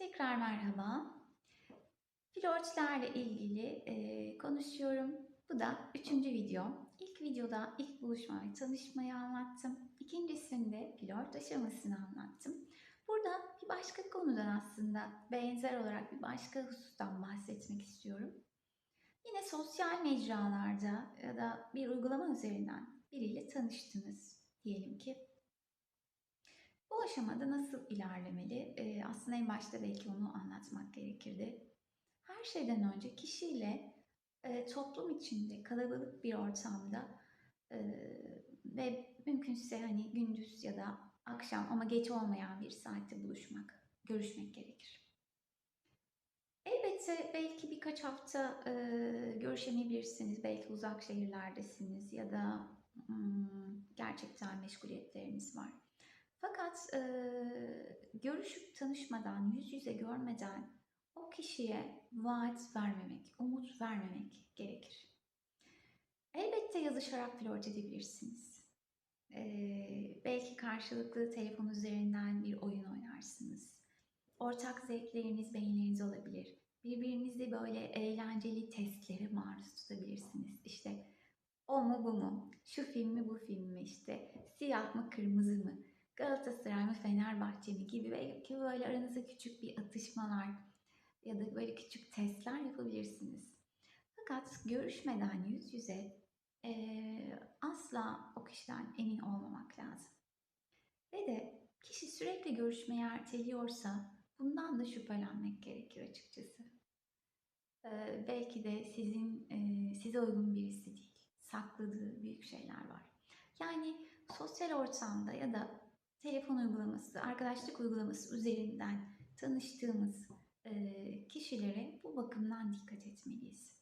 Tekrar merhaba. Flörtlerle ilgili e, konuşuyorum. Bu da üçüncü video. İlk videoda ilk buluşma ve tanışmayı anlattım. İkincisinde flört aşamasını anlattım. Burada bir başka konudan aslında benzer olarak bir başka husustan bahsetmek istiyorum. Yine sosyal mecralarda ya da bir uygulama üzerinden biriyle tanıştınız diyelim ki. Bu aşamada nasıl ilerlemeli? Ee, aslında en başta belki onu anlatmak gerekirdi. Her şeyden önce kişiyle e, toplum içinde kalabalık bir ortamda e, ve mümkünse hani gündüz ya da akşam ama geç olmayan bir saatte buluşmak, görüşmek gerekir. Elbette belki birkaç hafta e, görüşemeyebilirsiniz. Belki uzak şehirlerdesiniz ya da hmm, gerçekten meşguliyetleriniz var. Fakat e, görüşüp tanışmadan, yüz yüze görmeden o kişiye vaat vermemek, umut vermemek gerekir. Elbette yazışarak flört edebilirsiniz. E, belki karşılıklı telefon üzerinden bir oyun oynarsınız. Ortak zevkleriniz, beğenileriniz olabilir. Birbirinizle böyle eğlenceli testlere maruz tutabilirsiniz. İşte o mu bu mu? Şu film mi bu film mi? İşte siyah mı kırmızı mı? Galatasaray mı Fenerbahçe mi gibi belki böyle aranızda küçük bir atışmalar ya da böyle küçük testler yapabilirsiniz. Fakat görüşmeden yüz yüze eee, asla o kişiden emin olmamak lazım. Ve de kişi sürekli görüşmeyi erteliyorsa bundan da şüphelenmek gerekir açıkçası. Eee, belki de sizin eee, size uygun birisi değil. Sakladığı büyük şeyler var. Yani sosyal ortamda ya da telefon uygulaması, arkadaşlık uygulaması üzerinden tanıştığımız e, kişilere bu bakımdan dikkat etmeliyiz.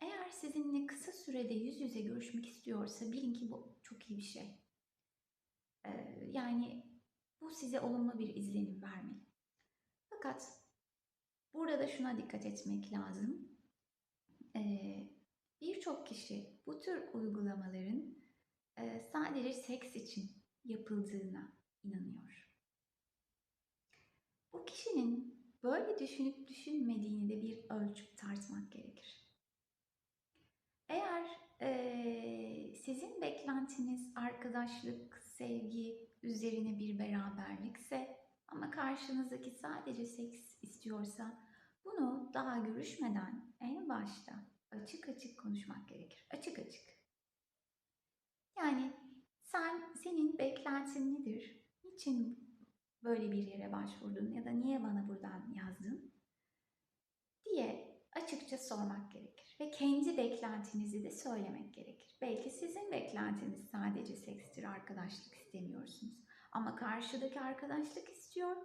Eğer sizinle kısa sürede yüz yüze görüşmek istiyorsa bilin ki bu çok iyi bir şey. E, yani bu size olumlu bir izlenim vermeli. Fakat burada şuna dikkat etmek lazım. E, Birçok kişi bu tür uygulamaların sadece seks için yapıldığına inanıyor. Bu kişinin böyle düşünüp düşünmediğini de bir ölçüp tartmak gerekir. Eğer eee, sizin beklentiniz arkadaşlık, sevgi üzerine bir beraberlikse ama karşınızdaki sadece seks istiyorsa bunu daha görüşmeden en başta açık açık konuşmak gerekir. Açık açık. Yani sen senin beklentin nedir? Niçin böyle bir yere başvurdun ya da niye bana buradan yazdın? diye açıkça sormak gerekir ve kendi beklentinizi de söylemek gerekir. Belki sizin beklentiniz sadece sekstir, arkadaşlık istemiyorsunuz. Ama karşıdaki arkadaşlık istiyor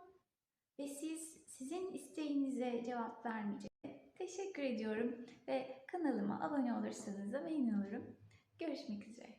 ve siz sizin isteğinize cevap vermeyecek. Teşekkür ediyorum ve kanalıma abone olursanız da memnun olurum. Görüşmek üzere.